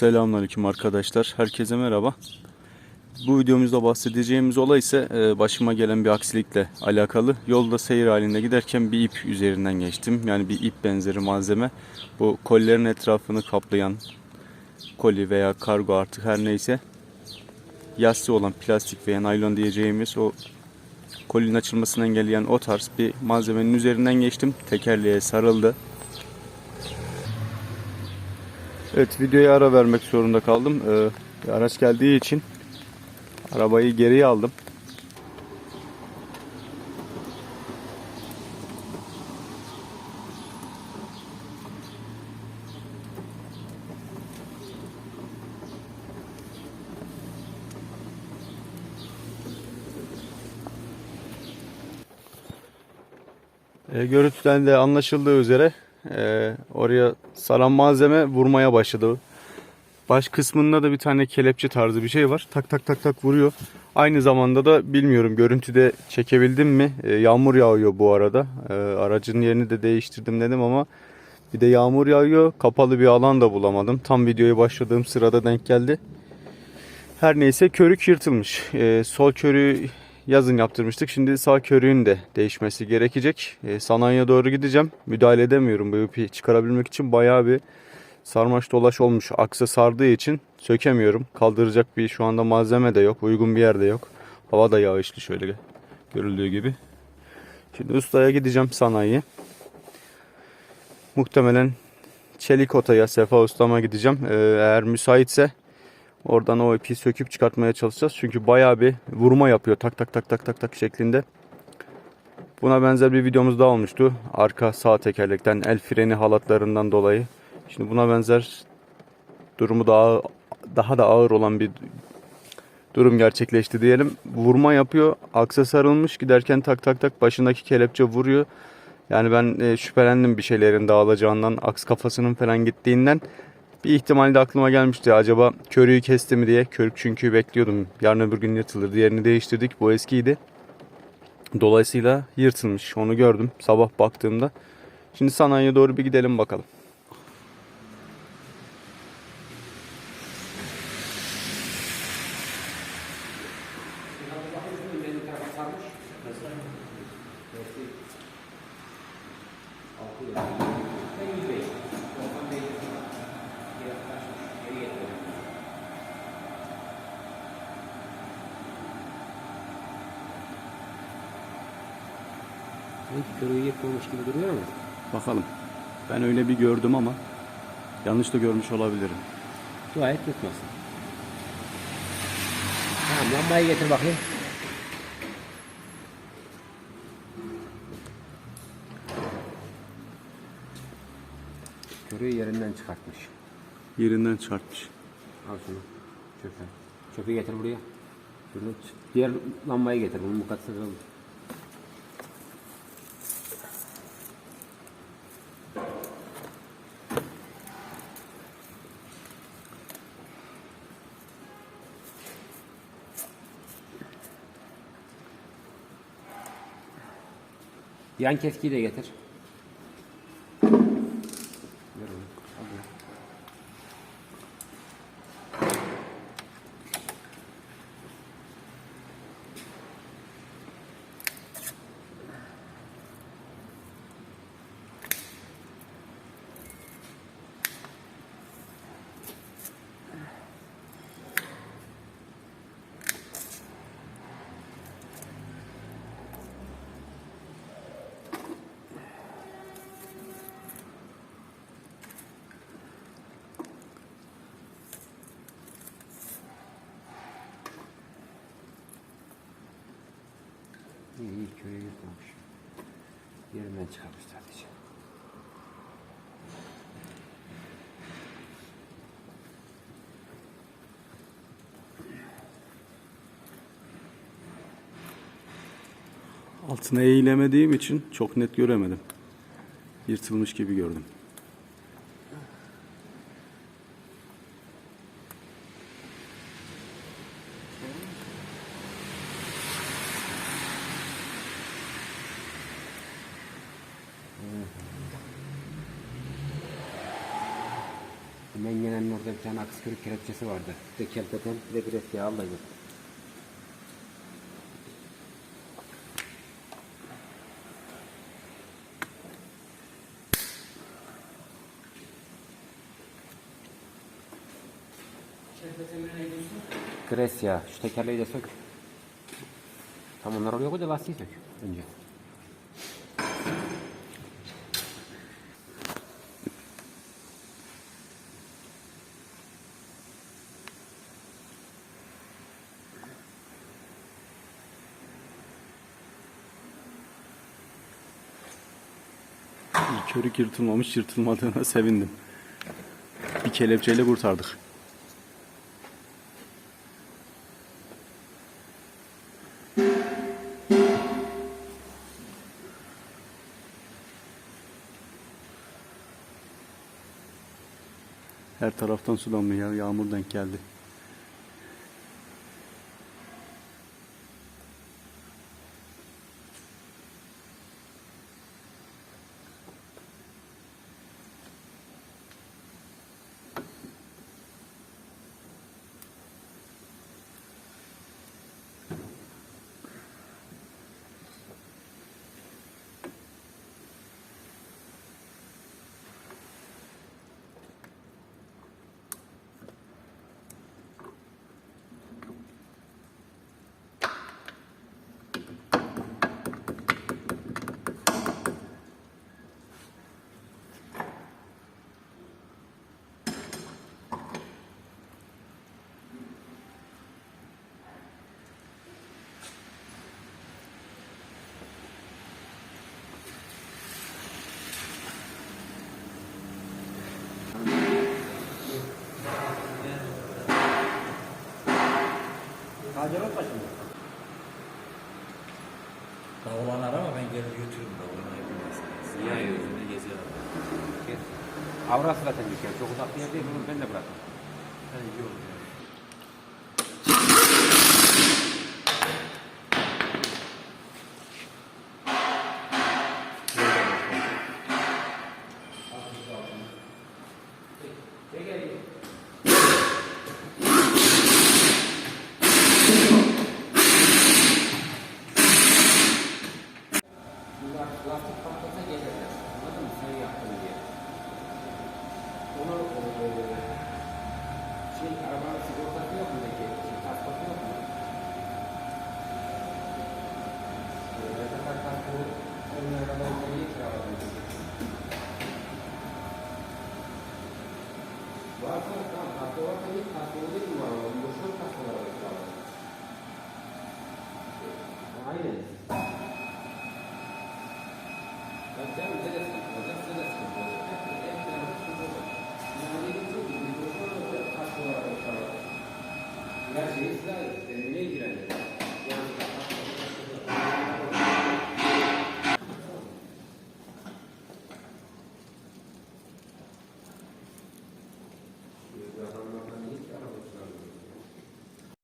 Selamünaleyküm arkadaşlar. Herkese merhaba. Bu videomuzda bahsedeceğimiz olay ise e, başıma gelen bir aksilikle alakalı. Yolda seyir halinde giderken bir ip üzerinden geçtim. Yani bir ip benzeri malzeme. Bu kolilerin etrafını kaplayan koli veya kargo artık her neyse yassı olan plastik veya naylon diyeceğimiz o kolinin açılmasını engelleyen o tarz bir malzemenin üzerinden geçtim. Tekerleğe sarıldı. Evet videoya ara vermek zorunda kaldım. Ee, araç geldiği için arabayı geriye aldım. E, görüntüden de anlaşıldığı üzere e, oraya saran malzeme vurmaya başladı. Baş kısmında da bir tane kelepçe tarzı bir şey var. Tak tak tak tak vuruyor. Aynı zamanda da bilmiyorum görüntüde çekebildim mi? E, yağmur yağıyor bu arada. E, aracın yerini de değiştirdim dedim ama bir de yağmur yağıyor. Kapalı bir alan da bulamadım. Tam videoya başladığım sırada denk geldi. Her neyse körük yırtılmış. E, sol körüğü yazın yaptırmıştık. Şimdi sağ körüğün de değişmesi gerekecek. E, sanayiye doğru gideceğim. Müdahale edemiyorum bu ipi çıkarabilmek için. Bayağı bir sarmaş dolaş olmuş. Aksa sardığı için sökemiyorum. Kaldıracak bir şu anda malzeme de yok. Uygun bir yerde yok. Hava da yağışlı şöyle görüldüğü gibi. Şimdi ustaya gideceğim sanayiye. Muhtemelen Çelik Ota'ya Sefa Usta'ma gideceğim. Ee, eğer müsaitse oradan o ipi söküp çıkartmaya çalışacağız. Çünkü bayağı bir vurma yapıyor tak tak tak tak tak tak şeklinde. Buna benzer bir videomuz daha olmuştu. Arka sağ tekerlekten el freni halatlarından dolayı. Şimdi buna benzer durumu daha daha da ağır olan bir durum gerçekleşti diyelim. Vurma yapıyor. Aksa sarılmış giderken tak tak tak başındaki kelepçe vuruyor. Yani ben e, şüphelendim bir şeylerin dağılacağından, aks kafasının falan gittiğinden. Bir ihtimal de aklıma gelmişti. Acaba körüğü kesti mi diye. Körük çünkü bekliyordum. Yarın öbür gün yırtılır. Diğerini değiştirdik. Bu eskiydi. Dolayısıyla yırtılmış. Onu gördüm sabah baktığımda. Şimdi sanayiye doğru bir gidelim bakalım. Sanki körüğü yıkmamış gibi duruyor ama. Bakalım. Ben öyle bir gördüm ama yanlış da görmüş olabilirim. Dua et yıkmasın. Tamam lambayı getir bakayım. Körüğü yerinden çıkartmış. Yerinden çarpmış. Al şunu. Çöpe. Çöpü getir buraya. Şunu diğer lambayı getir. Bunu mukatsa kıralım. Yan keskiyi de getir. Ver onu. Al bunu. İyi iyi köye yırtmamış. Yerinden çıkarmış sadece. Altına eğilemediğim için çok net göremedim. Yırtılmış gibi gördüm. Mengenen'in orada bir tane akıskörük kelepçesi vardı. Bir de kelpeten bir de bir eski ya. Şu tekerleği de sök. Tam onlar oraya koy da lastiği sök önce. Körük yırtılmamış yırtılmadığına sevindim. Bir kelepçeyle kurtardık. Her taraftan sulanmıyor. Yağmur denk geldi. Davlan arama ben gelir götürürüm davlanı yapamaz. Niye ayırıyorsun? Yüzünde gezerim. Avrasya zaten bir kere. Çok uzak bir yer değil. Bunu ben de bırakırım. Ha, iyi olur her şeyi size ait. Deneye girenler.